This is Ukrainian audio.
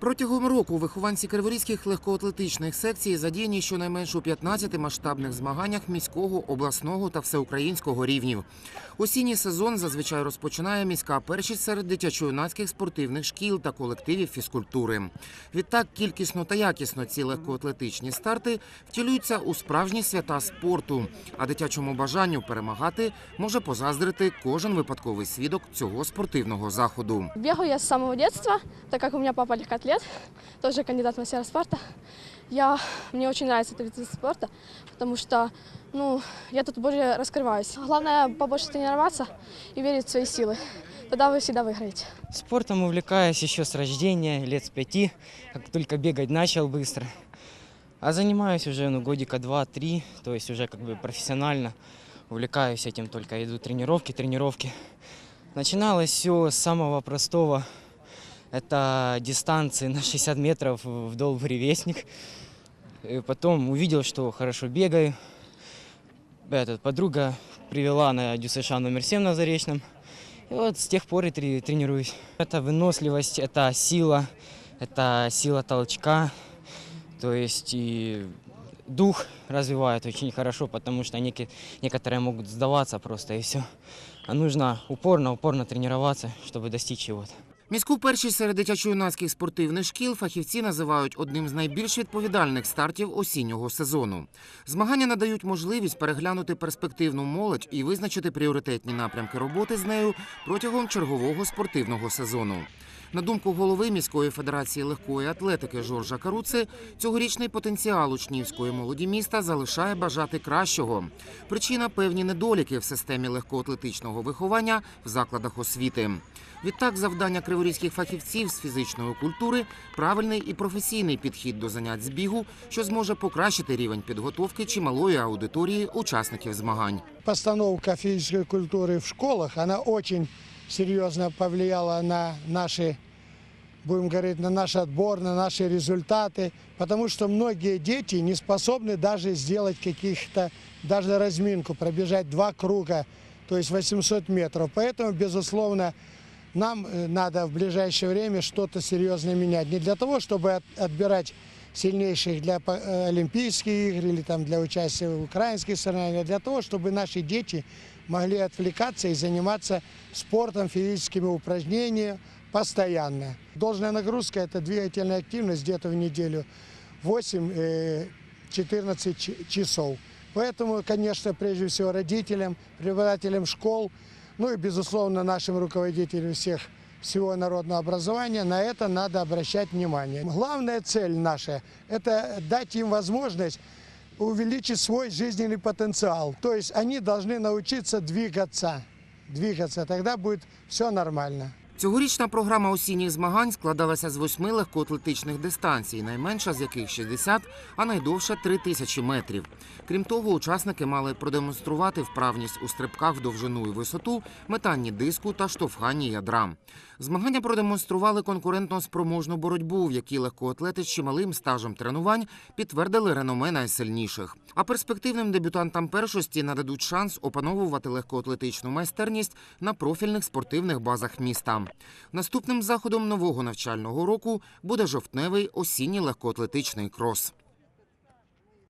Протягом року вихованці криворізьких легкоатлетичних секцій задіяні щонайменше у 15 масштабних змаганнях міського, обласного та всеукраїнського рівнів. Осінній сезон зазвичай розпочинає міська першість серед дитячо-юнацьких спортивних шкіл та колективів фізкультури. Відтак кількісно та якісно ці легкоатлетичні старти втілюються у справжні свята спорту, а дитячому бажанню перемагати може позаздрити кожен випадковий свідок цього спортивного заходу. Бегаю я с самого детства, так как у меня папа легкоатлет, тоже кандидат в мастера спорта. Я, мне очень нравится этот вид спорта, потому что ну, я тут более раскрываюсь. Главное побольше тренироваться и верить в свои силы. Тогда вы всегда выиграете. Спортом увлекаюсь еще с рождения, лет с пяти, как только бегать начал быстро. А занимаюсь уже ну, годика два-три, то есть уже как бы профессионально. Увлекаюсь этим только, иду тренировки, тренировки. Начиналось все с самого простого. Это дистанции на 60 метров вдоль буревестник. И потом увидел, что хорошо бегаю. Этот, подруга привела на ДЮСШ номер 7 на Заречном. И вот с тех пор и трени- тренируюсь. Это выносливость, это сила, это сила толчка. То есть и дух развивает очень хорошо, потому что неки- некоторые могут сдаваться просто и все. А нужно упорно, упорно тренироваться, чтобы достичь чего-то. Міську першість серед дитячо-юнацьких спортивних шкіл фахівці називають одним з найбільш відповідальних стартів осіннього сезону. Змагання надають можливість переглянути перспективну молодь і визначити пріоритетні напрямки роботи з нею протягом чергового спортивного сезону. На думку голови міської федерації легкої атлетики Жоржа Каруци, цьогорічний потенціал учнівської молоді міста залишає бажати кращого. Причина певні недоліки в системі легкоатлетичного виховання в закладах освіти. Відтак, завдання криворізьких фахівців з фізичної культури правильний і професійний підхід до занять з бігу, що зможе покращити рівень підготовки чималої аудиторії учасників змагань. постановка физической культуры в школах, она очень серьезно повлияла на наши, будем говорить, на наш отбор, на наши результаты, потому что многие дети не способны даже сделать каких-то, даже разминку, пробежать два круга, то есть 800 метров. Поэтому, безусловно, нам э, надо в ближайшее время что-то серьезно менять. Не для того, чтобы от- отбирать сильнейших для э, Олимпийских игр или там для участия в украинских соревнованиях, а для того, чтобы наши дети могли отвлекаться и заниматься спортом, физическими упражнениями постоянно. Должная нагрузка – это двигательная активность где-то в неделю 8-14 часов. Поэтому, конечно, прежде всего родителям, преподавателям школ, ну и, безусловно, нашим руководителям всех всего народного образования, на это надо обращать внимание. Главная цель наша – это дать им возможность увеличить свой жизненный потенциал. То есть они должны научиться двигаться. Двигаться, тогда будет все нормально. Цьогорічна програма осінніх змагань складалася з восьми легкоатлетичних дистанцій, найменша з яких 60, а найдовша 3 тисячі метрів. Крім того, учасники мали продемонструвати вправність у стрибках в довжину і висоту, метанні диску та штовханні ядра. Змагання продемонстрували конкурентно спроможну боротьбу, в якій легкоатлети з чималим стажем тренувань підтвердили реноме найсильніших. А перспективним дебютантам першості нададуть шанс опановувати легкоатлетичну майстерність на профільних спортивних базах міста. Наступним заходом нового навчального року буде жовтневий осінній легкоатлетичний крос.